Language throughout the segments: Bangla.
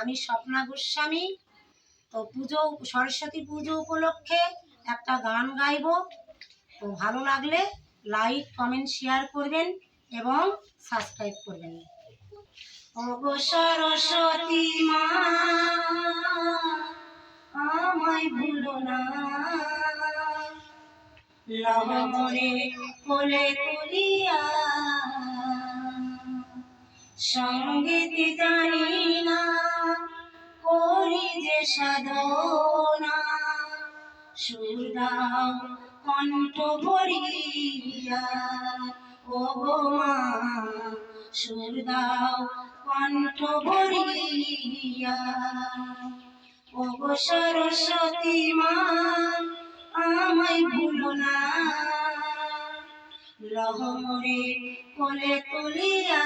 আমি স্বপ্না গোস্বামী। তো পুজো, সরস্বতী পুজো উপলক্ষে একটা গান গাইবো। তো ভালো লাগলে লাইক, কমেন্ট, শেয়ার করবেন এবং সাবস্ক্রাইব করবেন। সরস্বতী মা, আমায় ভুলো না। কোলে সংগীত জানি না। সাধনা সুরদাও কণ্ঠ ভরিয়া। ও মা সুরদাও কণ্ঠ ভরিয়া। ও সরস্বতী মা, আমায় ভুলো না। লহমরে কোলে তুলিয়া।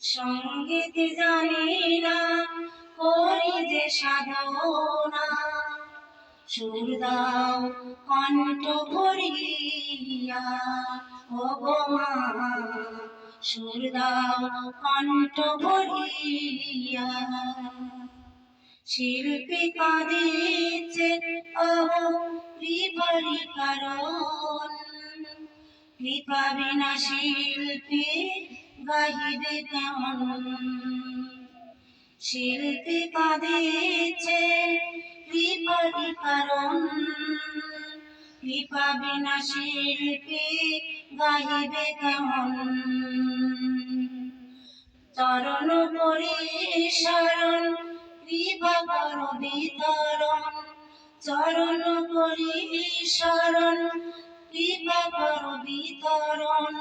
সংগীত জানি না যে সাধনা। সুর দাও কণ্ঠ ভরিয়া। ও গো মা, সুর দাও কণ্ঠ ভরিয়া। শিল্পী কাঁদিছে, অহ, কৃপারি কারণ। কৃপা বিনা শিল্পী গাহিবে কেমন? শিল্পী কাঁদিছে কৃপারি কারণ কৃপা বিনা শিল্পী গাহিবে কেমন? চরণ করি শরণ কৃপা কর বিতরণ। চরণ করি শরণ কৃপা কর বিতরণ।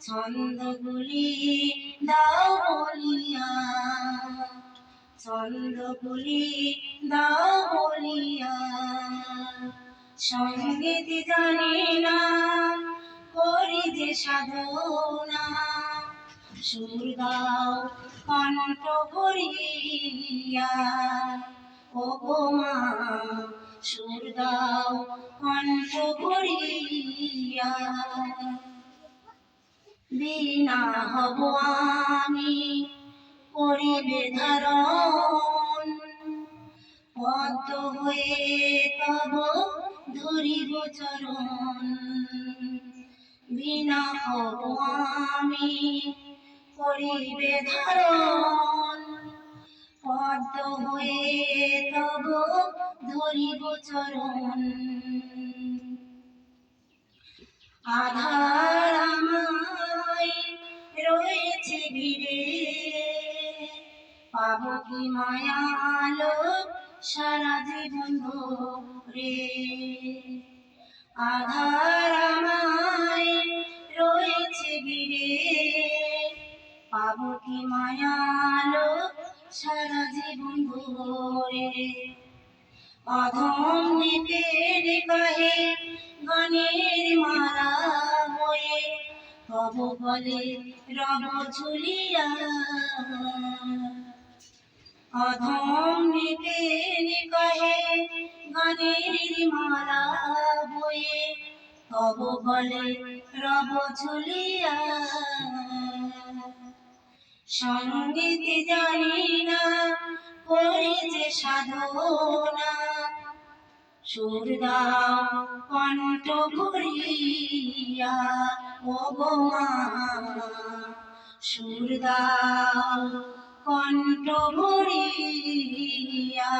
ছন্দগুলি দাও বলিয়া। ছন্দগুলি দাও বলিয়া সংগীত জানি না, করি যে সাধনা। সুর দাও কণ্ঠ ভরিয়া। ও মা, সুর দাও কণ্ঠ ভরিয়া। বিনা হব আমি করিবে ধারণ। পদ্ম হয়ে তব ধরিব চরণ। বিনা হব আমি করিবে ধারণ। পদ্ম হয়ে তব ধরিব চরণ। আধার আমায় রয়েছে ঘিরে পাবো কি মায়ালো সারা জীবন ধরে আধার আমায় রয়েছে ঘিরে পাবো কি মায়ালো সারা জীবন ধরে অধম নিপের গায়ে গানের মারা হয়ে তব বলে রব ঝুলিয়া। অধম নিপের গায়ে গানের মালা বয়ে। তব বলে, রব ঝুলিয়া। সংগীত জানি না করি যে সাধনা। সুর দাও, কণ্ঠ ভরিয়া, ও গো মা। সুর কণ্ঠ ভরিয়া